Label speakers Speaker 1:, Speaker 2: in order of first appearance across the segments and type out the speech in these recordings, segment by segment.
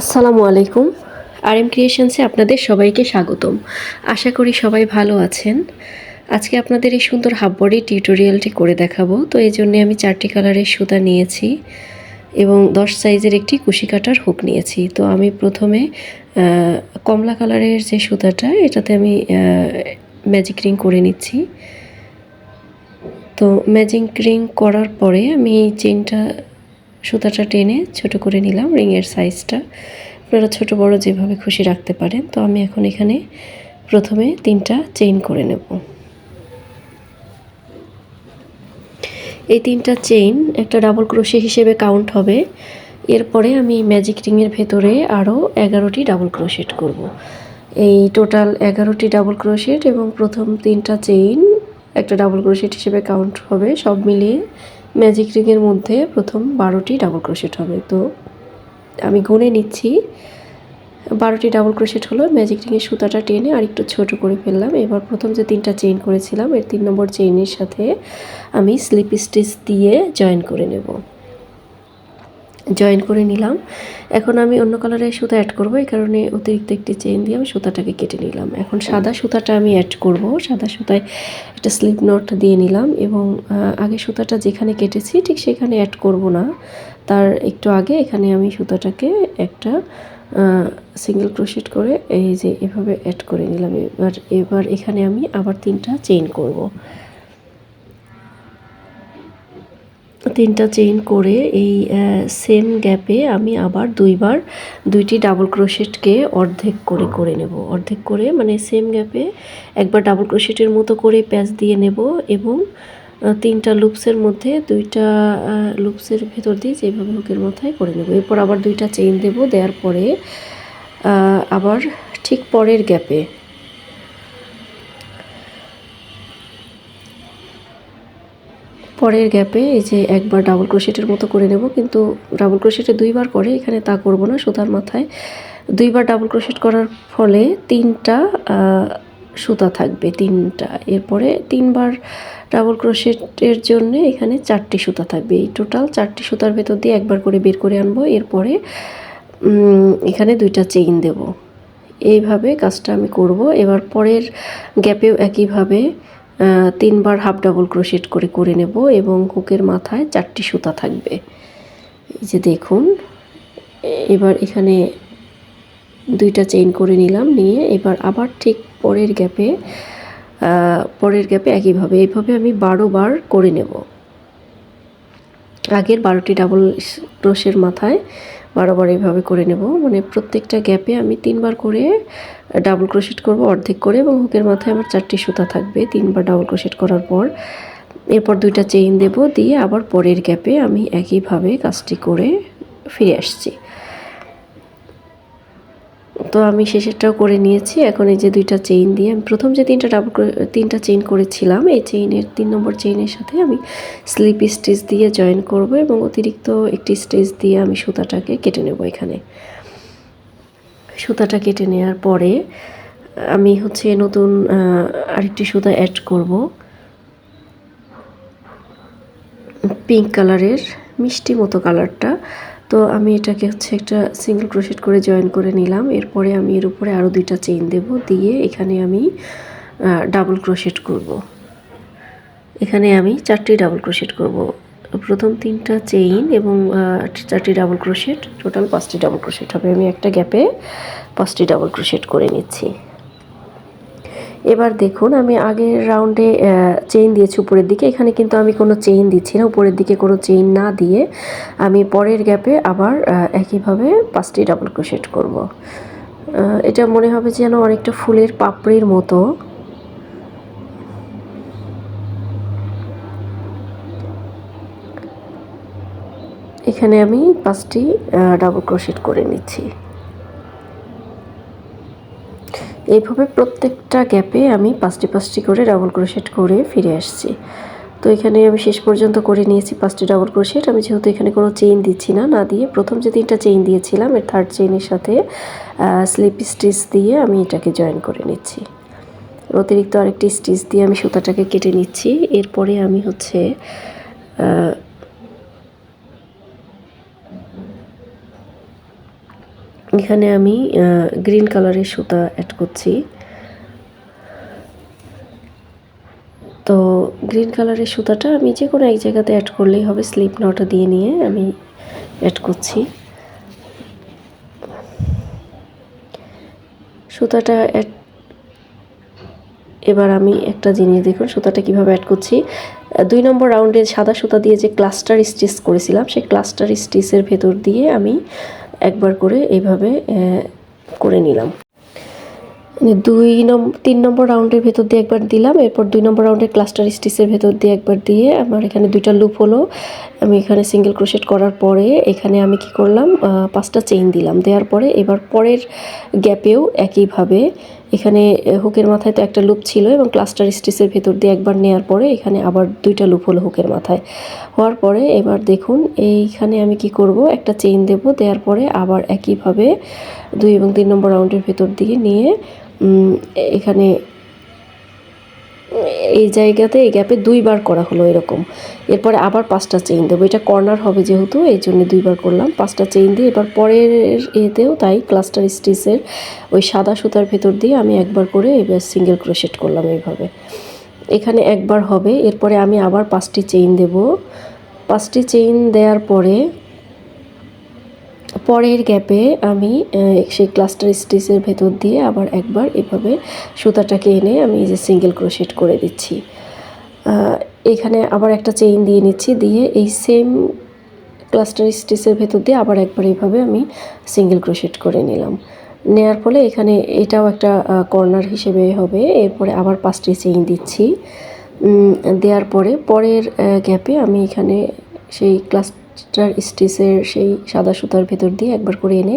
Speaker 1: আসসালামু আলাইকুম। আর এম ক্রিয়েশনসে আপনাদের সবাইকে স্বাগতম। আশা করি সবাই ভালো আছেন। আজকে আপনাদের এই সুন্দর হাফ বডি টিউটোরিয়ালটি করে দেখাবো। তো এই জন্যে আমি চারটি কালারের সুতা নিয়েছি এবং দশ সাইজের একটি কুশি কাটার হুক নিয়েছি। তো আমি প্রথমে কমলা কালারের যে সুতাটা, এটাতে আমি ম্যাজিক রিং করে নিচ্ছি। তো ম্যাজিক রিং করার পরে আমি চেনটা সুতাটা টেনে ছোট করে নিলাম, রিংয়ের সাইজটা আপনারা ছোট বড় যেভাবে খুশি রাখতে পারেন, তো আমি এখন এখানে প্রথমে তিনটা চেইন করে নেব। এই তিনটা চেইন একটা ডাবল ক্রোশে হিসেবে কাউন্ট হবে। এরপরে আমি ম্যাজিক রিংয়ের ভেতরে আরও এগারোটি ডাবল ক্রোশেট করব। এই টোটাল এগারোটি ডাবল ক্রোশেট এবং প্রথম তিনটা চেইন একটা ডাবল ক্রোশেট হিসেবে কাউন্ট হবে, সব মিলিয়ে ম্যাজিক রিংয়ের মধ্যে প্রথম বারোটি ডাবল ক্রোশেট হবে। তো আমি গুনে নিচ্ছি। বারোটি ডাবল ক্রোশেট হলো ম্যাজিক রিংয়ের সুতাটা টেনে আর একটু ছোট করে ফেললাম। এবার প্রথম যে তিনটা চেইন করেছিলাম, এর তিন নম্বর চেইনের সাথে আমি স্লিপ স্টিচ দিয়ে জয়েন করে নেব। জয়েন করে নিলাম। এখন আমি অন্য কালারের সুতা অ্যাড করব, এই কারণে অতিরিক্ত একটি চেইন দিয়ে আমি সুতাটাকে কেটে নিলাম। এখন সাদা সুতাটা আমি অ্যাড করব। সাদা সুতায় একটা স্লিপ নট দিয়ে নিলাম এবং আগে সুতাটা যেখানে কেটেছি ঠিক সেখানে অ্যাড করব না। তার একটু আগে এখানে আমি সুতাটাকে একটা সিঙ্গেল ক্রোশেট করে এই যে এভাবে অ্যাড করে নিলাম। এবার এবার এখানে আমি আবার তিনটা চেইন করব। তিনটা চেইন করে এই সেম গ্যাপে আমি আবার দুইবার দুইটি ডাবল ক্রোশেটকে অর্ধেক করে করে নেব। অর্ধেক করে মানে সেম গ্যাপে একবার ডাবল ক্রোশেটের মতো করে প্যাচ দিয়ে নেব এবং তিনটা লুপসের মধ্যে দুইটা লুপসের ভেতর দিয়ে যেভাবে হুকের মাথায় করে নেব। এরপর আবার দুইটা চেইন দেব দেওয়ার পরে আবার ঠিক পরের গ্যাপে পরের গ্যাপে এই যে একবার ডাবল ক্রোশেটের মতো করে নেব, কিন্তু ডাবল ক্রোশেটে দুইবার করে এখানে তা করব না সুতার মাথায়। দুইবার ডাবল ক্রোশেট করার ফলে তিনটা সুতা থাকবে, তিনটা। এরপরে তিনবার ডাবল ক্রোশেটের জন্য এখানে চারটি সুতা থাকবে। এই টোটাল চারটি সুতার ভেতর দিয়ে একবার করে বের করে আনব, এরপরে এখানে দুইটা চেইন দেব। এইভাবে কাজটা আমি করব। এবার পরের গ্যাপেও একইভাবে তিনবার হাফ ডাবল ক্রোশেট করে করে নেব এবং হুকের মাথায় চারটি সুতা থাকবে। এই যে দেখুন, এবার এখানে দুইটা চেইন করে নিলাম, নিয়ে এবার আবার ঠিক পরের গ্যাপে পরের গ্যাপে একইভাবে, এইভাবে আমি বারো বার করে নেব। আগের বারোটি ডাবল ক্রোশের মাথায় বারোবার এইভাবে করে নেব। মানে প্রত্যেকটা গ্যাপে আমি তিনবার করে ডাবল ক্রোশেট করব অর্ধেক করে এবং হুকের মাথায় আমার চারটি সুতা থাকবে। তিনবার ডাবল ক্রোশেট করার পর, এরপর দুইটা চেইন দেব। দিয়ে আবার পরের গ্যাপে আমি একইভাবে কাজটি করে ফিরে আসছি। তো আমি শেষেরটাও করে নিয়েছি। এখন এই যে দুইটা চেইন দিয়ে আমি প্রথম যে তিনটা ডাবল তিনটা চেইন করেছিলাম, এই চেইনের তিন নম্বর চেইনের সাথে আমি স্লিপ স্টিচ দিয়ে জয়েন করব এবং অতিরিক্ত একটি স্টিচ দিয়ে আমি সুতাটাকে কেটে নেব এখানে। সুতাটা কেটে নেওয়ার পরে আমি হচ্ছে নতুন আরেকটি সুতা অ্যাড করব। পিঙ্ক কালারের মিষ্টি মতো কালারটা তো আমি এটাকে হচ্ছে একটা সিঙ্গেল ক্রোশেট করে জয়েন করে নিলাম। এরপরে আমি এর উপরে আরও দুইটা চেইন দেব, দিয়ে এখানে আমি ডাবল ক্রোশেট করব। এখানে আমি চারটি ডাবল ক্রোশেট করব। প্রথম তিনটা চেইন এবং চারটি ডাবল ক্রোশেট টোটাল পাঁচটি ডাবল ক্রোশেট হবে। আমি একটা গ্যাপে পাঁচটি ডাবল ক্রোশেট করে নিচ্ছি। এবার দেখুন, আমি আগের রাউন্ডে চেইন দিয়েছি উপরের দিকে। এখানে কিন্তু আমি কোনো চেইন দিচ্ছি না, উপরের দিকে কোনো চেইন না দিয়ে আমি পরের গ্যাপে আবার একইভাবে পাঁচটি ডাবল ক্রোশেট করব। এটা মনে হবে যেন অনেকটা ফুলের পাপড়ির মতো। এখানে আমি পাঁচটি ডাবল ক্রোশেট করে নিচ্ছি। এইভাবে প্রত্যেকটা গ্যাপে আমি পাঁচটি পাঁচটি করে ডাবল ক্রোশেট করে ফিরে আসছি। তো এখানে আমি শেষ পর্যন্ত করে নিয়েছি পাঁচটি ডাবল ক্রোশেট আমি যেহেতু এখানে কোনো চেইন দিচ্ছি না না দিয়ে প্রথম যে তিনটা চেইন দিয়েছিলাম, এর থার্ড চেইনের সাথে স্লিপ স্টিচ দিয়ে আমি এটাকে জয়েন করে নিচ্ছি। অতিরিক্ত আরেকটি স্টিচ দিয়ে আমি সুতাটাকে কেটে নিচ্ছি। এরপরে আমি হচ্ছে এখানে আমি গ্রিন কালারের সুতা অ্যাড করছি। তো গ্রিন কালারের সুতাটা আমি যে কোনো এক জায়গাতে অ্যাড করলেই হবে স্লিপ নটা দিয়ে নিয়ে আমি অ্যাড করছি। সুতাটা অ্যাড এবার আমি একটা জিনিস দেখুন, সুতাটা কীভাবে অ্যাড করছি। দুই নম্বর রাউন্ডে সাদা সুতা দিয়ে যে ক্লাস্টার স্টিচ করেছিলাম, সেই ক্লাস্টার স্টিচের ভেতর দিয়ে আমি একবার করে এইভাবে করে নিলাম। মানে দুই নম্বর তিন নম্বর রাউন্ডের ভেতর দিয়ে একবার দিলাম, এরপর দুই নম্বর রাউন্ডের ক্লাস্টার স্টিচের ভেতর দিয়ে একবার দিয়ে আমার এখানে দুইটা লুপ হলো। আমি এখানে সিঙ্গেল ক্রোশেট করার পরে এখানে আমি কি করলাম পাঁচটা চেইন দিলাম। দেওয়ার পরে এবার পরের গ্যাপেও একইভাবে এখানে হুকের মাথায় তো একটা লুপ ছিল এবং ক্লাস্টার স্টিচের ভেতর দিয়ে একবার নেওয়ার পরে এখানে আবার দুইটা লুপ হলো হুকের মাথায়। হওয়ার পরে এবার দেখুন, এইখানে আমি কি করব? একটা চেইন দেব, দেওয়ার পরে আবার একইভাবে দুই এবং তিন নম্বর রাউন্ডের ভেতর দিয়ে নিয়ে এখানে এই জায়গাতে এই গ্যাপে দুইবার করা হলো এরকম। এরপরে আবার পাঁচটা চেইন দেবো। এটা কর্নার হবে যেহেতু, এই জন্য দুইবার করলাম। পাঁচটা চেইন দিয়ে এবার পরের এতেও তাই ক্লাস্টার স্টিচের ওই সাদা সুতার ভেতর দিয়ে আমি একবার করে এবার সিঙ্গেল ক্রোশেট করলাম এইভাবে। এখানে একবার হবে। এরপরে আমি আবার পাঁচটি চেইন দেব। পাঁচটি চেইন দেওয়ার পরে পরের গ্যাপে আমি সেই ক্লাস্টার স্টিচের ভেতর দিয়ে আবার একবার এভাবে সুতাটাকে এনে আমি যে সিঙ্গেল ক্রোশেট করে দিচ্ছি। এখানে আবার একটা চেইন দিয়ে নিচ্ছি, দিয়ে এই সেম ক্লাস্টার স্টিচের ভেতর দিয়ে আবার একবার এইভাবে আমি সিঙ্গেল ক্রোশেট করে নিলাম। নেয়ার ফলে এখানে এটাও একটা কর্নার হিসেবে হবে, এরপরে আবার পাঁচটি চেইন দিচ্ছি। দেওয়ার পরে পরের গ্যাপে আমি এখানে সেই ক্লাস স্টার স্টিচের সেই সাদা সুতার ভেতর দিয়ে একবার করে এনে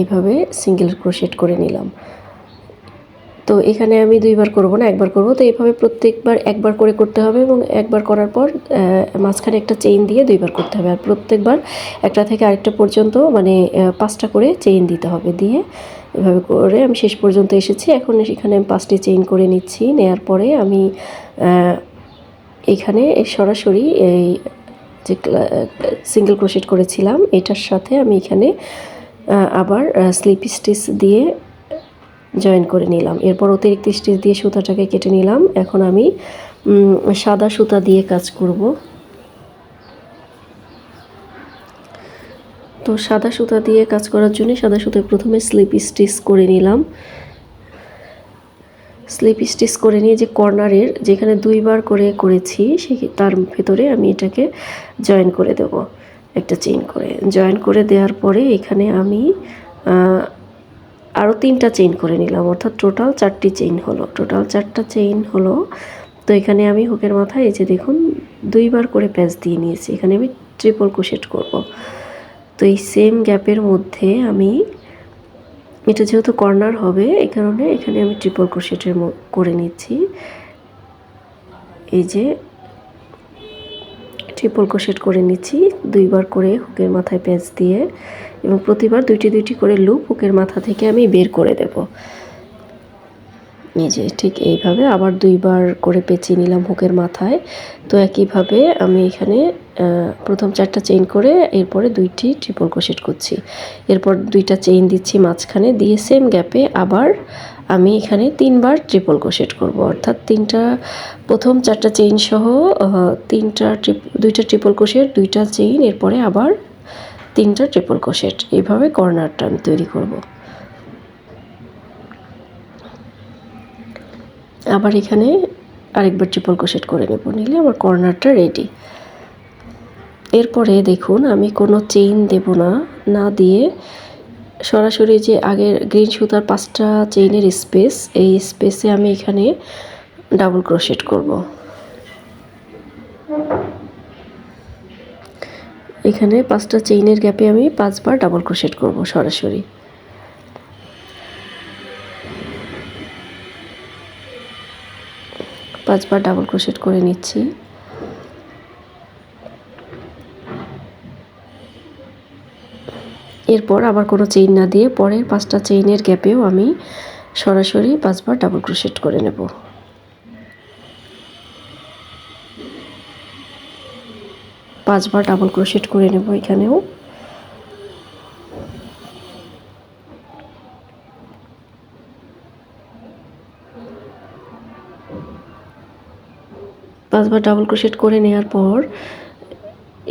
Speaker 1: এইভাবে সিঙ্গেল ক্রোশেট করে নিলাম। তো এখানে আমি দুইবার করব না, একবার করব। তো এইভাবে প্রত্যেকবার একবার করে করতে হবে এবং একবার করার পর মাঝখানে একটা চেইন দিয়ে দুইবার করতে হবে। আর প্রত্যেকবার একটা থেকে আরেকটা পর্যন্ত মানে পাঁচটা করে চেইন দিতে হবে। দিয়ে এভাবে করে আমি শেষ পর্যন্ত এসেছি। এখন এখানে আমি পাঁচটি চেইন করে নিচ্ছি। নেয়ার পরে আমি এখানে সরাসরি এই যে সিঙ্গেল ক্রোশেট করেছিলাম, এটার সাথে আমি এখানে আবার স্লিপ স্টিচ দিয়ে জয়েন করে নিলাম। এরপর অতিরিক্ত স্টিচ দিয়ে সুতাটাকে কেটে নিলাম। এখন আমি সাদা সুতা দিয়ে কাজ করব। তো সাদা সুতা দিয়ে কাজ করার জন্য সাদা সুতায় প্রথমে স্লিপ স্টিচ করে নিলাম। স্লিপ স্টিচ করে নিয়ে যে কর্নারের যেখানে দুইবার করে করেছি, সে তার ভেতরে আমি এটাকে জয়েন করে দেব, একটা চেইন করে। জয়েন করে দেওয়ার পরে এখানে আমি আরও তিনটা চেইন করে নিলাম, অর্থাৎ টোটাল চারটি চেইন হলো। টোটাল চারটা চেইন হলো, তো এখানে আমি হুকের মাথায় এই যে দেখুন, দুইবার করে প্যাচ দিয়ে নিয়েছি। এখানে আমি ট্রিপল কোশেট করব। তো এই সেম গ্যাপের মধ্যে আমি এটা যেহেতু কর্নার হবে, এই কারণে এখানে আমি ট্রিপল ক্রোশেটের করে নিচ্ছি। এই যে ট্রিপল ক্রোশেট করে নিচ্ছি, দুইবার করে হুকের মাথায় প্যাঁচ দিয়ে এবং প্রতিবার দুইটি দুইটি করে লুপ হুকের মাথা থেকে আমি বের করে দেব। যে ঠিক এইভাবে আবার দুইবার করে পেঁচিয়ে নিলাম হুকের মাথায়। তো একইভাবে আমি এখানে প্রথম চারটা চেইন করে এরপরে দুইটি ট্রিপল ক্রোশেট করছি। এরপর দুইটা চেইন দিচ্ছি মাঝখানে, দিয়ে সেম গ্যাপে আবার আমি এখানে তিনবার ট্রিপল ক্রোশেট করব। অর্থাৎ তিনটা, প্রথম চারটা চেইন সহ তিনটা ট্রিপ দুইটা ট্রিপল ক্রোশেট দুইটা চেইন এরপরে আবার তিনটা ট্রিপল ক্রোশেট এইভাবে কর্নারটা আমি তৈরি করব। আবার এখানে আরেকবার ট্রিপল ক্রোশেট করে নেব, নিলে আমার কর্নারটা রেডি এরপরে দেখুন, আমি কোনো চেইন দেব না না দিয়ে সরাসরি যে আগের গ্রিন সুতার পাঁচটা চেইনের স্পেস এই স্পেসে আমি এখানে ডাবল ক্রোশেট করব। এখানে পাঁচটা চেইনের গ্যাপে আমি পাঁচবার ডাবল ক্রোশেট করব সরাসরি। পাঁচবার ডাবল ক্রোশেট করে নিচ্ছি। এরপর আবার কোনো চেইন না দিয়ে পরের পাঁচটা চেইনের গ্যাপেও আমি সরাসরি পাঁচবার ডাবল ক্রোশেট করে নেব। পাঁচবার ডাবল ক্রোশেট করে নেব এখানেও। পাঁচবার ডাবল ক্রোশেট করে নেওয়ার পর,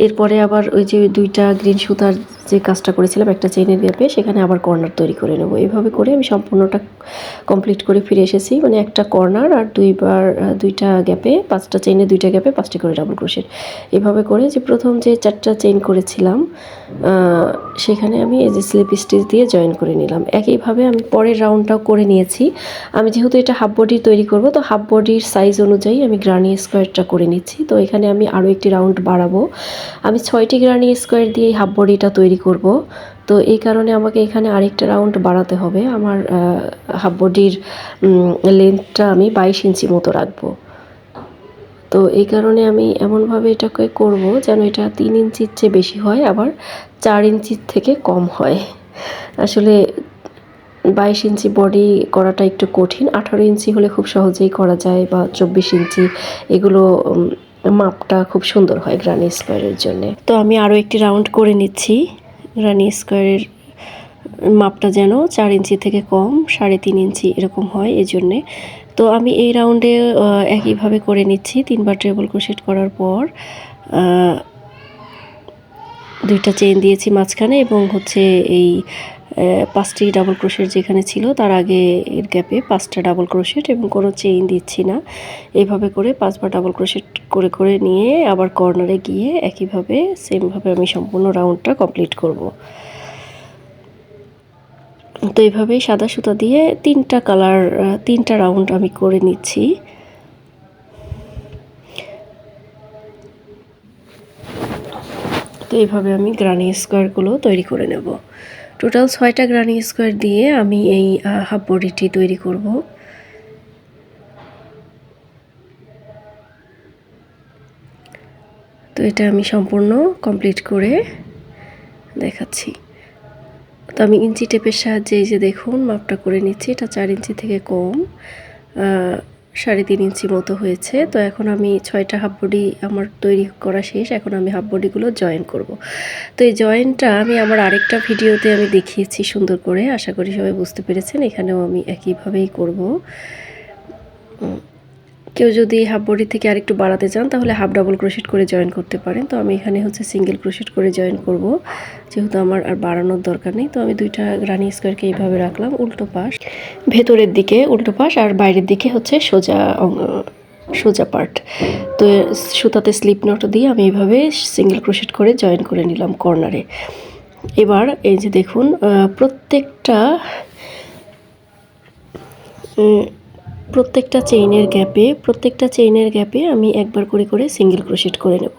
Speaker 1: এরপরে আবার ওই যে দুইটা গ্রিন সুতার যে কাজটা করেছিলাম, একটা চেইনের গ্যাপে সেখানে আবার কর্নার তৈরি করে নেব। এভাবে করে আমি সম্পূর্ণটা কমপ্লিট করে ফিরে এসেছি। মানে একটা কর্নার আর দুইবার, দুইটা গ্যাপে পাঁচটা চেইনে দুইটা গ্যাপে পাঁচটি করে ডাবল ক্রোশেট এভাবে করে যে প্রথম যে চারটা চেইন করেছিলাম সেখানে আমি এই যে স্লিপ স্টিচ দিয়ে জয়েন করে নিলাম। একইভাবে আমি পরের রাউন্ডটাও করে নিয়েছি। আমি যেহেতু এটা হাফ বডি তৈরি করব, তো হাফ বডির সাইজ অনুযায়ী আমি গ্রানি স্কোয়ারটা করে নিচ্ছি। তো এখানে আমি আরও একটি রাউন্ড বাড়াবো। আমি ছয়টি গ্রানি স্কোয়ার দিয়ে হাফ বডিটা তৈরি করব। তো এই কারণে আমাকে এখানে আরেকটা রাউন্ড বাড়াতে হবে। আমার হাফ বডির লেন্থটা আমি বাইশ ইঞ্চি মতো রাখব। তো এই কারণে আমি এমনভাবে এটাকে করব যেন এটা তিন ইঞ্চির চেয়ে বেশি হয়, আবার চার ইঞ্চির থেকে কম হয়। আসলে বাইশ ইঞ্চি বডি করাটা একটু কঠিন। আঠারো ইঞ্চি হলে খুব সহজেই করা যায় বা চব্বিশ ইঞ্চি এগুলো মাপটা খুব সুন্দর হয় গ্রানি স্কোয়ারের জন্যে। তো আমি আরও একটি রাউন্ড করে নিচ্ছি। গ্রানি স্কোয়ারের মাপটা যেন চার ইঞ্চি থেকে কম, সাড়ে তিন ইঞ্চি এরকম হয় এই জন্যে তো আমি এই রাউন্ডে একইভাবে করে নিচ্ছি, তিনবার ট্রেবল ক্রোশেট করার পর দুইটা চেন দিয়েছি মাঝখানে এবং হচ্ছে এই পাঁচটি ডাবল ক্রোশেট যেখানে ছিল, তার আগে এর গ্যাপে পাঁচটা ডাবল ক্রোশেট এবং কোনো চেইন দিচ্ছি না। এইভাবে করে পাঁচবার ডাবল ক্রোশেট করে করে নিয়ে আবার কর্নারে গিয়ে একইভাবে সেমভাবে আমি সম্পূর্ণ রাউন্ডটা কমপ্লিট করব। তো এইভাবেই সাদা সুতা দিয়ে তিনটা কালার তিনটা রাউন্ড আমি করে নিচ্ছি। তো এইভাবে আমি গ্রানি স্কোয়ারগুলো তৈরি করে নেব। টোটাল ছয়টা গ্রানি স্কোয়ার দিয়ে আমি এই হাফ বডিটি তৈরি করব। তো এটা আমি সম্পূর্ণ কমপ্লিট করে দেখাচ্ছি। তো আমি ইঞ্চি টেপের সাহায্যে এই যে দেখুন, মাপটা করে নিচ্ছি, এটা চার ইঞ্চি থেকে কম। সাড়ে তিন ইঞ্চি মতো হয়েছে। তো এখন আমি ছয়টা হাফ বডি আমার তৈরি করা শেষ। এখন আমি হাফ বডিগুলো জয়েন করব। তো এই জয়েনটা আমি আমার আরেকটা ভিডিওতে আমি দেখিয়েছি সুন্দর করে। আশা করি সবাই বুঝতে পেরেছেন। এখানেও আমি একইভাবেই করব। কেউ যদি হাফ বডি থেকে আরেকটু বাড়াতে চান, তাহলে হাফ ডাবল ক্রোশেট করে জয়েন করতে পারেন। তো আমি এখানে হচ্ছে সিঙ্গেল ক্রোশেট করে জয়েন করব। যেহেতু আমার আর বাড়ানোর দরকার নেই, তো আমি দুইটা রানি স্কোয়ারকে এইভাবে রাখলাম, উল্টো পাশ। ভেতরের দিকে উল্টো পাশ আর বাইরের দিকে হচ্ছে সোজা সোজা পার্ট তো সুতাতে স্লিপ নট দিয়ে আমি এইভাবে সিঙ্গেল ক্রোশেট করে জয়েন করে নিলাম কর্নারে এবার এই যে দেখুন প্রত্যেকটা প্রত্যেকটা চেইনের গ্যাপে প্রত্যেকটা চেইনের গ্যাপে আমি একবার করে করে সিঙ্গেল ক্রোশেট করে নেব।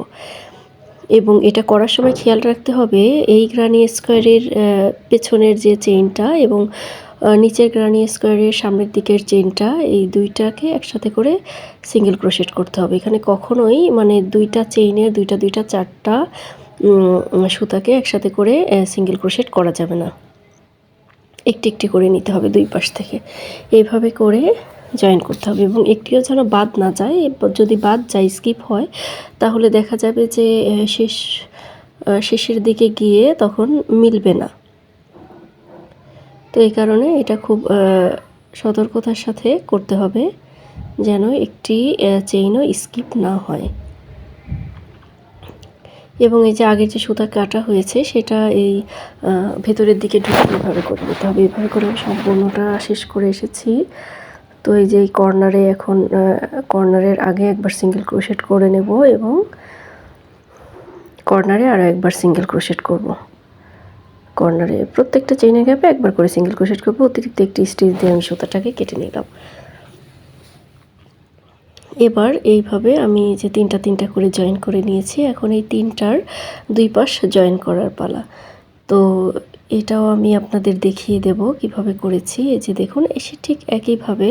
Speaker 1: এবং এটা করার সময় খেয়াল রাখতে হবে, এই গ্রানি স্কোয়ারের পেছনের যে চেইনটা এবং নিচের গ্রানি স্কোয়ারের সামনের দিকের চেইনটা এই দুইটাকে একসাথে করে সিঙ্গেল ক্রোশেট করতে হবে। এখানে কখনোই মানে দুইটা চেইনের দুইটা দুইটা, চারটা সুতাকে একসাথে করে সিঙ্গেল ক্রোশেট করা যাবে না। একটি একটি করে নিতে হবে দুই পাশ থেকে। এইভাবে করে জয়েন করতে হবে এবং একটিও যেন বাদ না যায় যদি বাদ যায় স্কিপ হয়, তাহলে দেখা যাবে যে শেষ শেষের দিকে গিয়ে তখন মিলবে না। তো এই কারণে এটা খুব সতর্কতার সাথে করতে হবে যেন একটি চেইনও স্কিপ না হয়। এবং এই যে আগের যে সুতা কাটা হয়েছে, সেটা এই ভেতরের দিকে ঢুকে এভাবে করে নিতে হবে। এভাবে করে সম্পূর্ণটা শেষ করে এসেছি। তো এই যে এই কর্নারে এখন কর্নারের আগে একবার সিঙ্গেল ক্রোশেট করে নেব এবং কর্নারে আরও একবার সিঙ্গেল ক্রোশেট করব। কর্নারে প্রত্যেকটা চেইনের গ্যাপে একবার করে সিঙ্গেল ক্রোশেট করব, অতিরিক্ত একটি স্টিচ দিয়ে আমি সুতাটাকে কেটে নিলাম। এবার এইভাবে আমি যে তিনটা তিনটা করে জয়েন করে নিয়েছি, এখন এই তিনটার দুই পাশ জয়েন করার পালা। তো এটাও আমি আপনাদের দেখিয়ে দেব কীভাবে করেছি। এই যে দেখুন, এসে ঠিক একইভাবে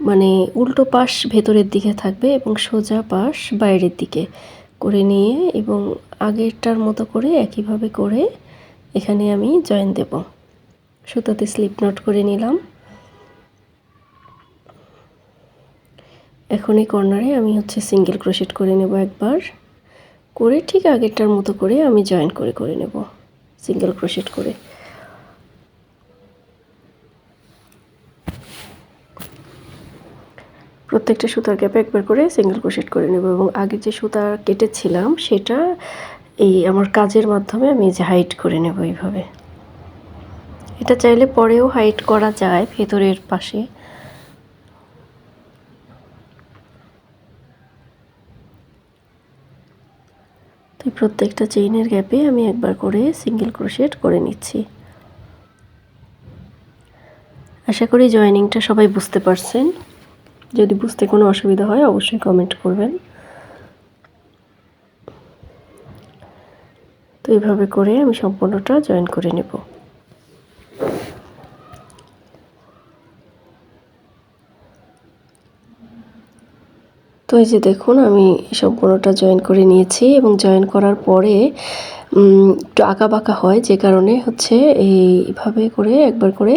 Speaker 1: মানে উল্টো পাশ ভেতরের দিকে থাকবে এবং সোজা পাশ বাইরের দিকে করে নিয়ে এবং আগেরটার মতো করে একইভাবে করে এখানে আমি জয়েন দেব। সুতাতে স্লিপ নট করে নিলাম। এখন এই কর্নারে আমি হচ্ছে সিঙ্গেল ক্রোশেট করে নেব একবার। করে ঠিক আগেরটার মতো করে আমি জয়েন করে করে নেব। সিঙ্গেল ক্রোশেট করে। প্রত্যেকটা সুতার গ্যাপে একবার করে সিঙ্গেল ক্রোশেট করে নেব এবং আগে যে সুতা কেটেছিলাম সেটা এই আমার কাজের মাধ্যমে আমি যে হাইট করে নেব এইভাবে। এটা চাইলে পরেও হাইট করা যায় ভেতরের পাশে। তো প্রত্যেকটা চেইনের গ্যাপে আমি একবার করে সিঙ্গেল ক্রোশেট করে নিচ্ছি। আশা করি জয়েনিংটা সবাই বুঝতে পারছেন। যদি বুঝতে কোনো অসুবিধা হয়, অবশ্যই কমেন্ট করবেন। তো এইভাবে করে আমি সম্পূর্ণটা জয়েন করে নেব। তো এই যে দেখুন, আমি সম্পূর্ণটা জয়েন করে নিয়েছি এবং জয়েন করার পরে একটু আঁকা বাঁকা হয় যে কারণে হচ্ছে এইভাবে করে একবার করে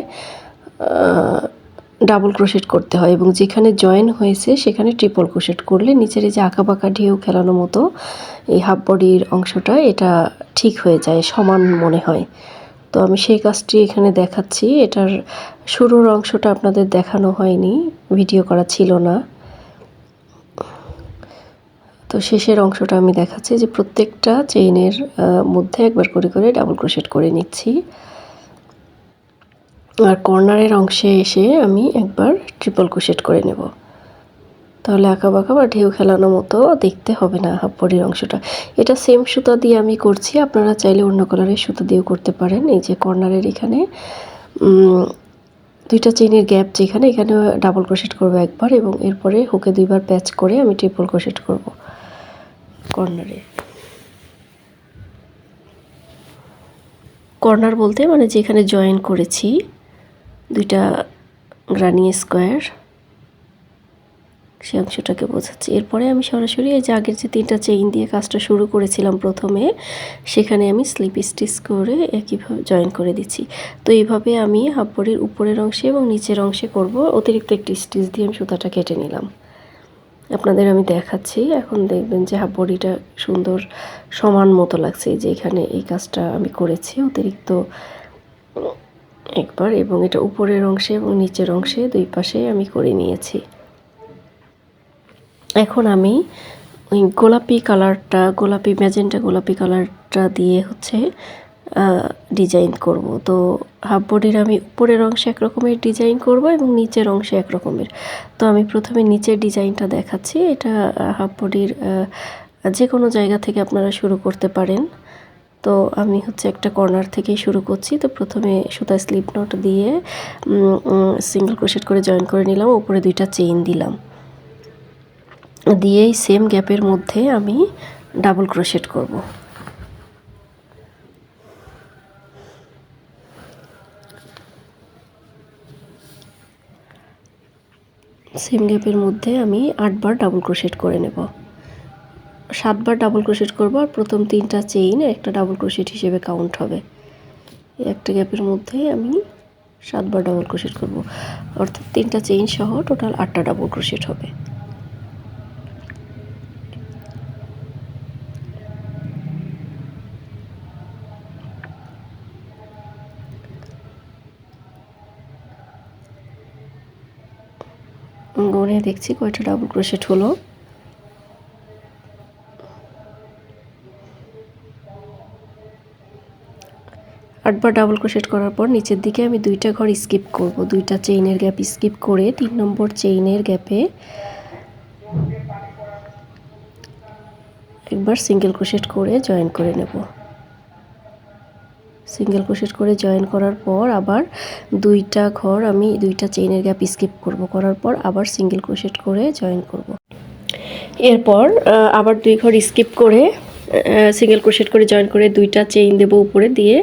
Speaker 1: ডাবল ক্রোশেট করতে হয় এবং যেখানে জয়েন হয়েছে সেখানে ট্রিপল ক্রোশেট করলে নিচের এই যে আঁকা বাঁকা ঢেউ খেলানো মতো এই হাফ বডির অংশটা এটা ঠিক হয়ে যায়, সমান মনে হয়। তো আমি সেই কাজটি এখানে দেখাচ্ছি। এটার শুরুর অংশটা আপনাদের দেখানো হয়নি ভিডিও করা ছিল না। তো শেষের অংশটা আমি দেখাচ্ছি যে প্রত্যেকটা চেইনের মধ্যে একবার করে করে ডাবল ক্রোশেট করে নিচ্ছি। আর কর্নারের অংশে এসে আমি একবার ট্রিপল ক্রোশেট করে নেব। তাহলে আঁকা বাঁকা বা ঢেউ খেলানো মতো দেখতে হবে না হাফ বডির অংশটা। এটা সেম সুতা দিয়ে আমি করছি, আপনারা চাইলে অন্য কালারের সুতা দিয়েও করতে পারেন। এই যে কর্নারের এখানে দুইটা চেইনের গ্যাপ যেখানে এখানে ডাবল ক্রোশেট করব একবার এবং এরপরে হুকে দুইবার প্যাচ করে আমি ট্রিপল ক্রোশেট করব। কর্নারে। কর্নার বলতে মানে যেখানে জয়েন করেছি, দুইটা গ্রানি স্কোয়ার সে অংশটাকে বোঝাচ্ছি। এরপরে আমি সরাসরি এই যে আগের যে তিনটা চেইন দিয়ে কাজটা শুরু করেছিলাম প্রথমে, সেখানে আমি স্লিপ স্টিচ করে একইভাবে জয়েন করে দিচ্ছি। তো এইভাবে আমি হাফ বডির উপরের অংশে এবং নিচের অংশে করব। অতিরিক্ত একটি স্টিচ দিয়ে আমি সুতাটা কেটে নিলাম। আপনাদের আমি দেখাচ্ছি। এখন দেখবেন যে হাফ বডিটা সুন্দর সমান মতো লাগছে যে এখানে এই কাজটা আমি করেছি। অতিরিক্ত একবার এবং এটা উপরের অংশে এবং নিচের অংশে দুই পাশে আমি করে নিয়েছি। এখন আমি ওই গোলাপি কালারটা, গোলাপি ম্যাজেন্টা গোলাপি কালারটা দিয়ে হচ্ছে ডিজাইন করব। তো হাফ বডির আমি উপরের অংশে একরকমের ডিজাইন করব এবং নিচের অংশে একরকমের। তো আমি প্রথমে নিচের ডিজাইনটা দেখাচ্ছি। এটা হাফ বডির যে কোনো জায়গা থেকে আপনারা শুরু করতে পারেন। তো আমি হচ্ছে একটা কর্নার থেকেই শুরু করছি। তো প্রথমে সুতা স্লিপ নট দিয়ে সিঙ্গেল ক্রোশেট করে জয়েন করে নিলাম। উপরে দুইটা চেইন দিলাম। দিয়েই সেম গ্যাপের মধ্যে আমি ডাবল ক্রোশেট করব। সেম গ্যাপের মধ্যে আমি আটবার ডাবল ক্রোশেট করে নেব। সাতবার ডাবল ক্রোশেট করব আর প্রথম তিনটা চেইন একটা ডাবল ক্রোশেট হিসেবে কাউন্ট হবে। একটা গ্যাপের মধ্যে আমি সাতবার ডাবল ক্রোশেট করব। অর্থাৎ তিনটা চেইন সহ টোটাল আটটা ডাবল ক্রোশেট হবে। গনে দেখছি কয়টা ডাবল ক্রোশেট হলো। আটবার ডাবল ক্রোশেট করার পর নিচের দিকে আমি দুইটা ঘর স্কিপ করব। দুইটা চেইনের গ্যাপ স্কিপ করে তিন নম্বর চেইনের গ্যাপে একবার সিঙ্গেল ক্রোশেট করে জয়েন করে নেব। সিঙ্গেল ক্রোশেট করে জয়েন করার পর আবার দুইটা ঘর আমি দুইটা চেইনের গ্যাপ স্কিপ করব। করার পর আবার সিঙ্গেল ক্রোশেট করে জয়েন করব। এরপর আবার দুই ঘর স্কিপ করে সিঙ্গেল ক্রোশেট করে জয়েন করে দুইটা চেইন দেব উপরে দিয়ে।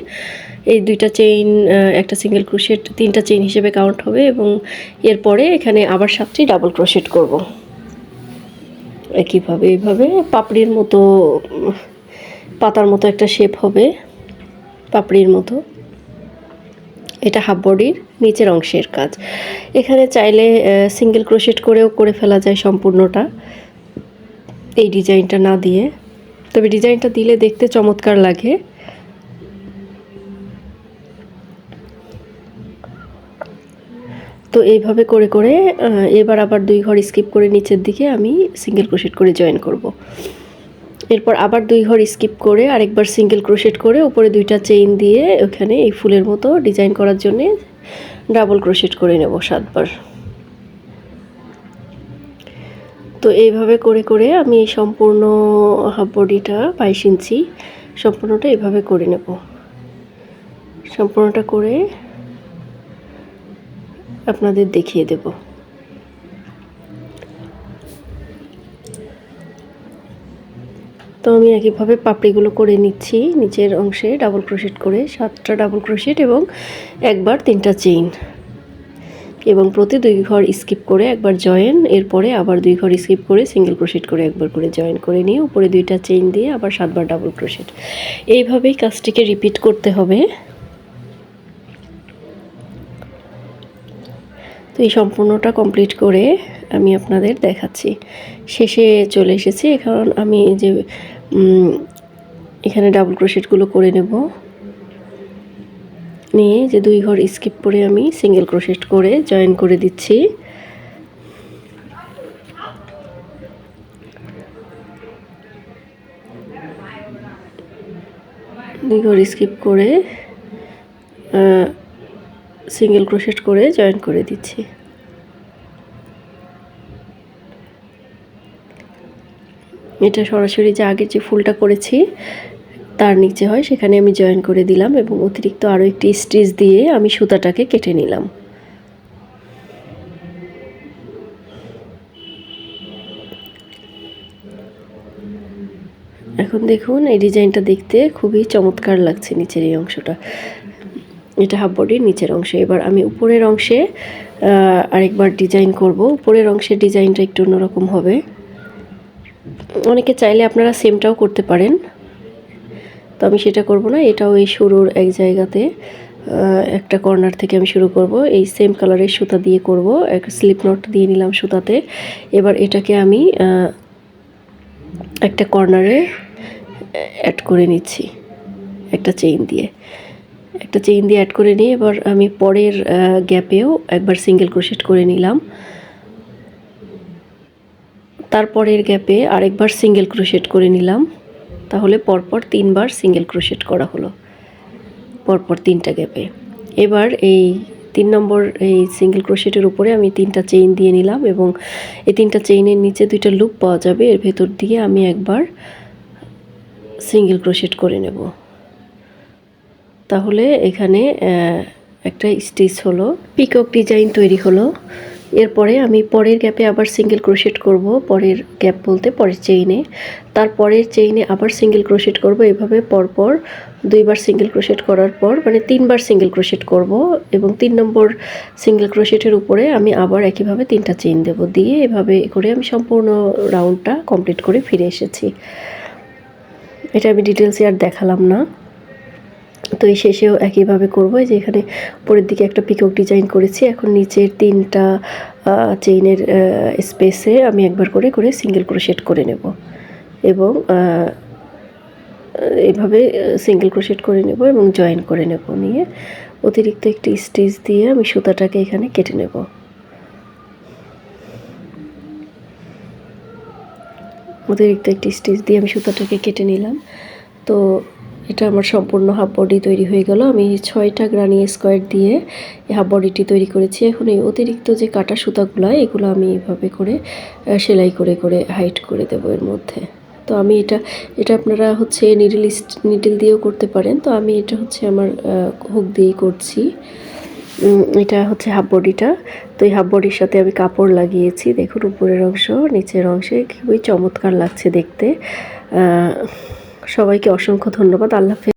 Speaker 1: এই দুইটা চেইন একটা সিঙ্গেল ক্রোশেট, তিনটা চেইন হিসেবে কাউন্ট হবে এবং এরপরে এখানে আবার সাতটি ডাবল ক্রোশেট করব। একইভাবে, এইভাবে পাপড়ির মতো পাতার মতো একটা শেপ হবে। পাপড়ির মতো। এটা হাফ বডির, নিচের অংশের কাজ। এখানে চাইলে সিঙ্গেল ক্রোশেট করেও করে ফেলা যায় সম্পূর্ণটা। এই ডিজাইনটা না দিয়ে। তবে ডিজাইনটা দিলে দেখতে চমৎকার লাগে। তো এইভাবে করে করে এবার আবার দুই ঘর স্কিপ করে নিচের দিকে আমি সিঙ্গেল ক্রোশেট করে জয়েন করব। এরপর আবার দুই ঘর স্কিপ করে আরেকবার সিঙ্গেল ক্রোশেট করে উপরে দুইটা চেইন দিয়ে ওখানে এই ফুলের মতো ডিজাইন করার জন্যে ডাবল ক্রোশেট করে নেব সাতবার। তো এইভাবে করে করে আমি সম্পূর্ণ হাফ বডিটা বাইশ ইঞ্চি সম্পূর্ণটা এভাবে করে নেব। সম্পূর্ণটা করে আপনাদের দেখিয়ে দেব। তো আমি একইভাবে পাপড়িগুলো করে নিচ্ছি, নিচের অংশে ডাবল ক্রোশেট করে, সাতটা ডাবল ক্রোশেট এবং একবার তিনটা চেইন এবং প্রতি দুই ঘর স্কিপ করে একবার জয়েন এরপরে আবার দুই ঘর স্কিপ করে সিঙ্গেল ক্রোশেট করে একবার করে জয়েন করে নিয়ে উপরে দুইটা চেইন দিয়ে আবার সাতবার ডাবল ক্রোশেট এইভাবেই কাজটিকে রিপিট করতে হবে। তো এই সম্পূর্ণটা কমপ্লিট করে আমি আপনাদের দেখাচ্ছি। শেষে চলে এসেছি, এখন আমি যে এখানে ডাবল ক্রোশেটগুলো করে নেব। নিয়ে যে দুই ঘর স্কিপ করে আমি সিঙ্গেল ক্রোশেট করে জয়েন করে দিচ্ছি। দুই ঘর স্কিপ করে সিঙ্গেল ক্রোশেট করে জয়েন করে দিচ্ছি। এটা সরাসরি যে আগে যে ফুলটা করেছি, তার নিচে হয়, সেখানে আমি জয়েন করে দিলাম এবং অতিরিক্ত আরও একটি স্টিচ দিয়ে আমি সুতাটাকে কেটে নিলাম। এখন দেখুন, এই ডিজাইনটা দেখতে খুবই চমৎকার লাগছে নিচের এই অংশটা। এটা হাফ বডির নিচের অংশে। এবার আমি উপরের অংশে আরেকবার ডিজাইন করব। উপরের অংশের ডিজাইনটা একটু অন্যরকম হবে। অনেকে চাইলে আপনারা সেমটাও করতে পারেন। তো আমি সেটা করব না, এটাও এই শুরুর এক জায়গাতে। একটা কর্নার থেকে আমি শুরু করব। এই সেম কালারের সুতা দিয়ে করব। এক স্লিপ নট দিয়ে নিলাম সুতাতে। এবার এটাকে আমি একটা কর্নারে অ্যাড করে নিচ্ছি। একটা চেইন দিয়ে। একটা চেইন দিয়ে অ্যাড করে নিয়ে এবার আমি পরের গ্যাপেও একবার সিঙ্গেল ক্রোশেট করে নিলাম। তারপরের গ্যাপে আরেকবার সিঙ্গেল ক্রোশেট করে নিলাম। তাহলে পরপর তিনবার সিঙ্গেল ক্রোশেট করা হলো। পরপর তিনটা গ্যাপে। এবার এই তিন নম্বর এই সিঙ্গেল ক্রোশেটের উপরে আমি তিনটা চেইন দিয়ে নিলাম এবং এই তিনটা চেইনের নিচে দুইটা লুপ পাওয়া যাবে। এর ভেতর দিয়ে আমি একবার সিঙ্গেল ক্রোশেট করে নেব। তাহলে এখানে একটা স্টিচ হলো। পিকক ডিজাইন তৈরি হলো। এরপরে আমি পরের গ্যাপে আবার সিঙ্গেল ক্রোশেট করব, পরের গ্যাপ বলতে পরের চেইনে তার পরের চেইনে আবার সিঙ্গেল ক্রোশেট করব, এভাবে পরপর দুইবার সিঙ্গেল ক্রোশেট করার পর মানে তিনবার সিঙ্গেল ক্রোশেট করব এবং তিন নম্বর সিঙ্গেল ক্রোশেটের উপরে আমি আবার একইভাবে তিনটা চেইন দেব। দিয়ে এভাবে করে আমি সম্পূর্ণ রাউন্ডটা কমপ্লিট করে ফিরে এসেছি। এটা আমি ডিটেলসে আর দেখালাম না। তো এই শেষেও একইভাবে করব। যে এখানে উপরের দিকে একটা পিকক ডিজাইন করেছি। এখন নিচের তিনটা চেইনের স্পেসে আমি একবার করে করে সিঙ্গেল ক্রোশেট করে নেব। এবং আহ, এইভাবে সিঙ্গেল ক্রোশেট করে নেব এবং জয়েন করে নেব নিয়ে। অতিরিক্ত একটি স্টিচ দিয়ে আমি সুতাটাকে এখানে কেটে নেব। অতিরিক্ত একটি স্টিচ দিয়ে আমি সুতাটাকে কেটে নিলাম। তো এটা আমার সম্পূর্ণ হাফ বডি তৈরি হয়ে গেল। আমি ছয়টা গ্রানি স্কোয়ার দিয়ে এই হাফ বডিটি তৈরি করেছি। এখন এই অতিরিক্ত যে কাটা সুতাগুলো, এগুলো আমি এভাবে করে সেলাই করে করে হাইট করে দেবো এর মধ্যে। তো আমি এটা এটা আপনারা হচ্ছে নিডল নিডল দিয়েও করতে পারেন। তো আমি এটা হচ্ছে আমার হুক দিয়েই করছি। এটা হচ্ছে হাফ বডিটা। তো এই হাফ বডির সাথে আমি কাপড় লাগিয়েছি। দেখুন উপরের অংশ, নিচের অংশে খুবই চমৎকার লাগছে দেখতে। সবাইকে অসংখ্য ধন্যবাদ আল্লাহ।